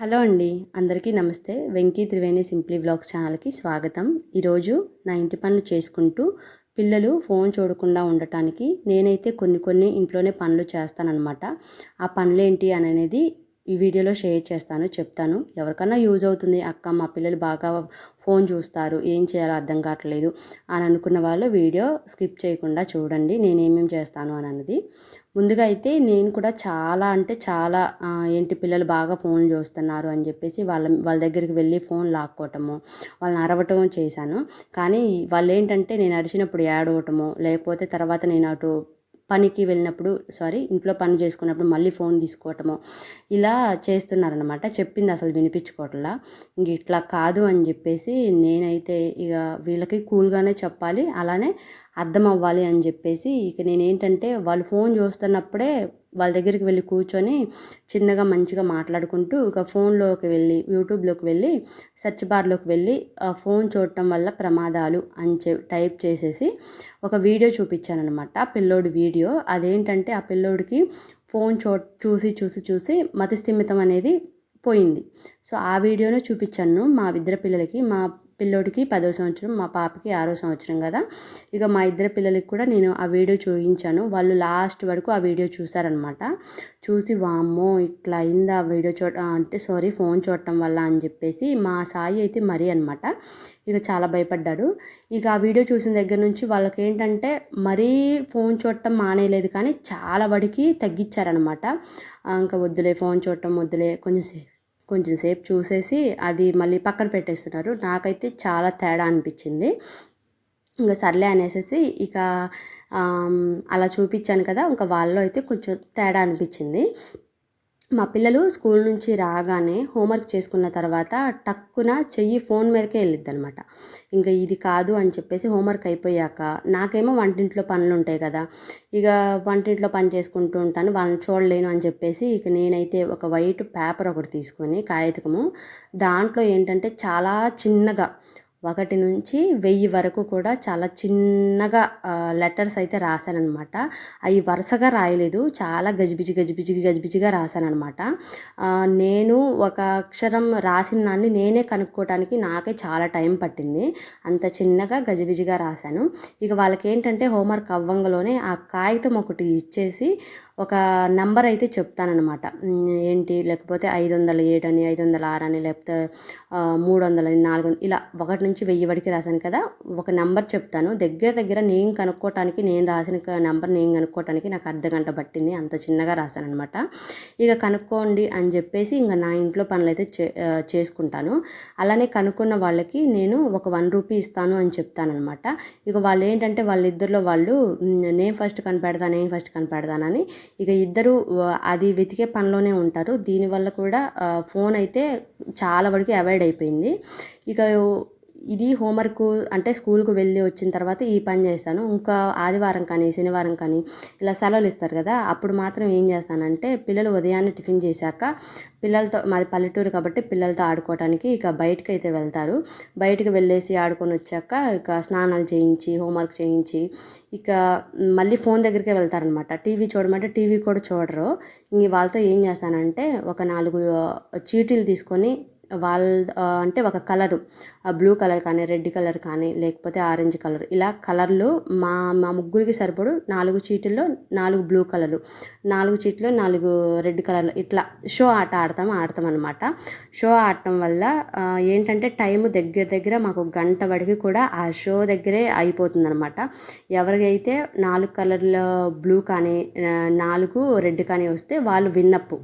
Hello అండి అందరికీ నమస్తే. వెంకీ త్రివేణి సింప్లీ బ్లాగ్స్ ఛానల్కి స్వాగతం. ఈరోజు నా ఇంటి పనులు చేసుకుంటూ పిల్లలు ఫోన్ చూడకుండా ఉండటానికి నేనైతే కొన్ని కొన్ని ఇంట్లోనే పనులు చేస్తానన్నమాట. ఆ పనులేంటి అని అనేది ఈ వీడియోలో షేర్ చేస్తాను చెప్తాను. ఎవరికన్నా యూజ్ అవుతుంది అక్క మా పిల్లలు బాగా ఫోన్ చూస్తారు ఏం చేయాలో అర్థం కావట్లేదు అని అనుకున్న వాళ్ళు వీడియో స్కిప్ చేయకుండా చూడండి నేనేమేమి చేస్తాను అని అన్నది. ముందుగా అయితే నేను కూడా చాలా అంటే చాలా ఏంటి పిల్లలు బాగా ఫోన్ చూస్తున్నారు అని చెప్పేసి వాళ్ళ వాళ్ళ దగ్గరికి వెళ్ళి ఫోన్ లాక్కోవటము వాళ్ళని అరవటం చేశాను. కానీ వాళ్ళు ఏంటంటే నేను అరిచినప్పుడు ఏడవటము లేకపోతే తర్వాత నేను అటు పనికి వెళ్ళినప్పుడు సారీ ఇంట్లో పని చేసుకున్నప్పుడు మళ్ళీ ఫోన్ తీసుకోవటము ఇలా చేస్తున్నారనమాట చెప్పింది అసలు వినిపించుకోవట్లా. ఇంక ఇట్లా కాదు అని చెప్పేసి నేనైతే ఇక వీళ్ళకి కూల్గానే చెప్పాలి అలానే అర్థం అవ్వాలి అని చెప్పేసి ఇక నేనేంటంటే వాళ్ళు ఫోన్ చూస్తున్నప్పుడే వాళ్ళ దగ్గరికి వెళ్ళి కూర్చొని చిన్నగా మంచిగా మాట్లాడుకుంటూ ఇక ఫోన్లోకి వెళ్ళి యూట్యూబ్లోకి వెళ్ళి సెర్చ్ బార్లోకి వెళ్ళి ఆ ఫోన్ చూడటం వల్ల ప్రమాదాలు అని చె టైప్ చేసేసి ఒక వీడియో చూపించాను అనమాట పిల్లోడి వీడియో అదేంటంటే ఆ పిల్లోడికి ఫోన్ చూ చూసి చూసి చూసి మతిస్థిమితం అనేది పోయింది. సో ఆ వీడియోను చూపించాను మా ఇద్దరు పిల్లలకి. మా పిల్లోడికి పదో సంవత్సరం మా పాపకి ఆరో సంవత్సరం కదా. ఇక మా ఇద్దరు పిల్లలకి కూడా నేను ఆ వీడియో చూపించాను వాళ్ళు లాస్ట్ వరకు ఆ వీడియో చూసారనమాట చూసి వామ్మో ఇట్లా అయిందా వీడియో చూ అంటే సారీ ఫోన్ చూడటం వల్ల అని చెప్పేసి మా సాయి అయితే మరీ అనమాట ఇక చాలా భయపడ్డాడు. ఇక ఆ వీడియో చూసిన దగ్గర నుంచి వాళ్ళకి ఏంటంటే మరీ ఫోన్ చూడటం మానేయలేదు కానీ చాలా వడికి తగ్గించారనమాట ఇంకా వద్దులే ఫోన్ చూడటం వద్దులే కొంచెం సేపు కొంచెం సేపు చూసేసి అది మళ్ళీ పక్కన పెట్టేస్తున్నారు. నాకైతే చాలా తేడా అనిపించింది. ఇంకా సర్లే అనేసి ఇక అలా చూపించాను కదా ఇంకా వాళ్ళలో అయితే కొంచెం తేడా అనిపించింది. మా పిల్లలు స్కూల్ నుంచి రాగానే హోంవర్క్ చేసుకున్న తర్వాత టక్కున చెయ్యి ఫోన్ మీదకే వెళ్ళిద్ది అనమాట ఇంకా ఇది కాదు అని చెప్పేసి హోంవర్క్ అయిపోయాక నాకేమో వంటింట్లో పనులు ఉంటాయి కదా ఇక వంటింట్లో పని చేసుకుంటూ ఉంటాను వాళ్ళని చూడలేను అని చెప్పేసి ఇక నేనైతే ఒక వైట్ పేపర్ ఒకటి తీసుకొని కాగితకము దాంట్లో ఏంటంటే చాలా చిన్నగా ఒకటి నుంచి వెయ్యి వరకు కూడా చాలా చిన్నగా లెటర్స్ అయితే రాశానమాట అవి వరుసగా రాయలేదు. చాలా గజిబిజి గజిబిజి గజిబిజిగా రాశానమాట నేను ఒక అక్షరం రాసిన దాన్ని నేనే కనుక్కోవడానికి నాకే చాలా టైం పట్టింది. అంత చిన్నగా గజిబిజిగా రాశాను. ఇక వాళ్ళకి ఏంటంటే హోంవర్క్ అవ్వంగలోనే ఆ కాగితం ఒకటి ఇచ్చేసి ఒక నంబర్ అయితే చెప్తానమాట ఏంటి? లేకపోతే ఐదు వందల ఏడు అని ఐదు వందల ఆరు అని లేకపోతే మూడు వందలని నాలుగు వందలు ఇలా ఒకటి నుంచి వెయ్యి వరకు రాశాను కదా ఒక నెంబర్ చెప్తాను. దగ్గర దగ్గర నేను కనుక్కోవటానికి నేను రాసిన నెంబర్ నేను కనుక్కోవటానికి నాకు అర్ధ గంట పట్టింది. అంత చిన్నగా రాశాను అనమాట ఇక కనుక్కోండి అని చెప్పేసి ఇంకా నా ఇంట్లో పనులు అయితే చే చేసుకుంటాను. అలానే కనుక్కున్న వాళ్ళకి నేను ఒక వన్ రూపీ ఇస్తాను అని చెప్తానమాట ఇక వాళ్ళు ఏంటంటే వాళ్ళిద్దరిలో వాళ్ళు నేను ఫస్ట్ కనిపెడతా నేను ఫస్ట్ కనిపెడతానని ఇక ఇద్దరు అది వెతికే పనిలోనే ఉంటారు. దీనివల్ల కూడా ఫోన్ అయితే చాలా వరకు అవాయిడ్ అయిపోయింది. ఇక ఇది హోంవర్క్ అంటే స్కూల్కు వెళ్ళి వచ్చిన తర్వాత ఈ పని చేస్తాను. ఇంకా ఆదివారం కానీ శనివారం కానీ ఇలా సెలవులు ఇస్తారు కదా అప్పుడు మాత్రం ఏం చేస్తానంటే పిల్లలు ఉదయాన్నే టిఫిన్ చేశాక పిల్లలతో మాది పల్లెటూరు కాబట్టి పిల్లలతో ఆడుకోవడానికి ఇక బయటకు అయితే వెళ్తారు. బయటకు వెళ్ళేసి ఆడుకొని వచ్చాక ఇక స్నానాలు చేయించి హోంవర్క్ చేయించి ఇక మళ్ళీ ఫోన్ దగ్గరికే వెళ్తారనమాట. టీవీ చూడమంటే టీవీ కూడా చూడరు. ఇంక వాళ్ళతో ఏం చేస్తానంటే ఒక నాలుగు చీటీలు తీసుకొని వాళ్ళ అంటే ఒక కలరు బ్లూ కలర్ కానీ రెడ్ కలర్ కానీ లేకపోతే ఆరెంజ్ కలర్. ఇలా కలర్లు మా మా ముగ్గురికి సరిపడు నాలుగు చీటీల్లో నాలుగు బ్లూ కలర్లు నాలుగు చీట్లు నాలుగు రెడ్ కలర్లు. ఇట్లా షో ఆట ఆడతాం ఆడతాం అనమాట షో ఆడటం వల్ల ఏంటంటే టైం దగ్గర దగ్గర మాకు గంట వరకు కూడా ఆ షో దగ్గరే అయిపోతుంది అనమాట ఎవరికైతే నాలుగు కలర్ల బ్లూ కానీ నాలుగు రెడ్ కానీ వస్తే వాళ్ళు విన్నప్పు.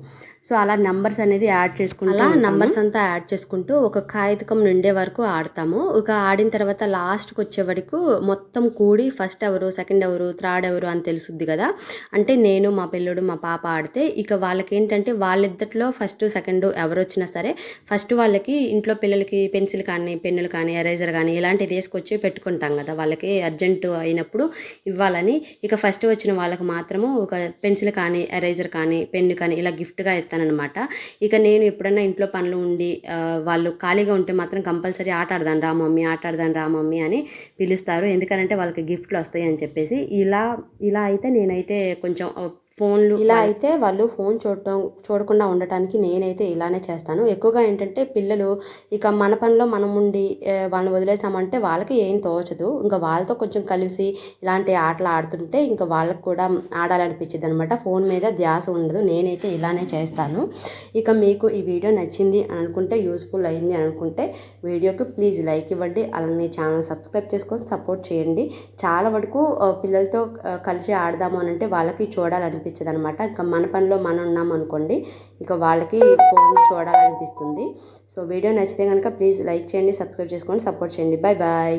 సో అలా నంబర్స్ అనేది యాడ్ చేసుకుంటూ నంబర్స్ అంతా యాడ్ చేసుకుంటూ ఒక కాగితకం నిండే వరకు ఆడతాము. ఇక ఆడిన తర్వాత లాస్ట్కి వచ్చే వరకు మొత్తం కూడి ఫస్ట్ ఎవరు సెకండ్ ఎవరు థర్డ్ ఎవరు అని తెలుసుద్ది కదా. అంటే నేను మా పిల్లడు మా పాప ఆడితే ఇక వాళ్ళకి ఏంటంటే వాళ్ళిద్దట్లో ఫస్ట్ సెకండ్ ఎవరు వచ్చినా సరే ఫస్ట్ వాళ్ళకి ఇంట్లో పిల్లలకి పెన్సిల్ కానీ పెన్నులు కానీ ఎరేజర్ కానీ ఇలాంటివి తీసుకొచ్చి పెట్టుకుంటాం కదా. వాళ్ళకి అర్జెంటు అయినప్పుడు ఇవ్వాలని ఇక ఫస్ట్ వచ్చిన వాళ్ళకి మాత్రము ఒక పెన్సిల్ కానీ ఎరేజర్ కానీ పెన్ను కానీ ఇలా గిఫ్ట్గా ఇస్తానన్నమాట. ఇక నేను ఎప్పుడన్నా ఇంట్లో పనులు ఉండి వాళ్ళు ఖాళీగా ఉంటే మాత్రం కంపల్సరీ ఆట ఆడదాను రా మమ్మీ ఆట ఆడదాను రా మమ్మీ అని పిలుస్తారు. ఎందుకంటే వాళ్ళకి గిఫ్ట్లు వస్తాయి అని చెప్పేసి. ఇలా ఇలా అయితే నేనైతే కొంచెం ఫోన్లు ఇలా అయితే వాళ్ళు ఫోన్ చూడటం చూడకుండా ఉండటానికి నేనైతే ఇలానే చేస్తాను. ఎక్కువగా ఏంటంటే పిల్లలు ఇక మన పనిలో మనం ఉండి వాళ్ళని వదిలేసామంటే వాళ్ళకి ఏం తోచదు. ఇంకా వాళ్ళతో కొంచెం కలిసి ఇలాంటి ఆటలు ఆడుతుంటే ఇంకా వాళ్ళకి కూడా ఆడాలనిపించింది అనమాట ఫోన్ మీద ధ్యాస ఉండదు. నేనైతే ఇలానే చేస్తాను. ఇక మీకు ఈ వీడియో నచ్చింది అని అనుకుంటే యూస్ఫుల్ అయింది అని అనుకుంటే వీడియోకి ప్లీజ్ లైక్ ఇవ్వండి. అలానే ఛానల్ సబ్స్క్రైబ్ చేసుకొని సపోర్ట్ చేయండి. చాలా వరకు పిల్లలతో కలిసి ఆడదాము అని అంటే వాళ్ళకి అనిపించదు అనమాట ఇంకా మన పనిలో మనం ఉన్నాం అనుకోండి ఇక వాళ్ళకి ఫోన్ చూడాలనిపిస్తుంది. సో వీడియో నచ్చితే కనుక ప్లీజ్ లైక్ చేయండి సబ్స్క్రైబ్ చేసుకొని సపోర్ట్ చేయండి. Bye bye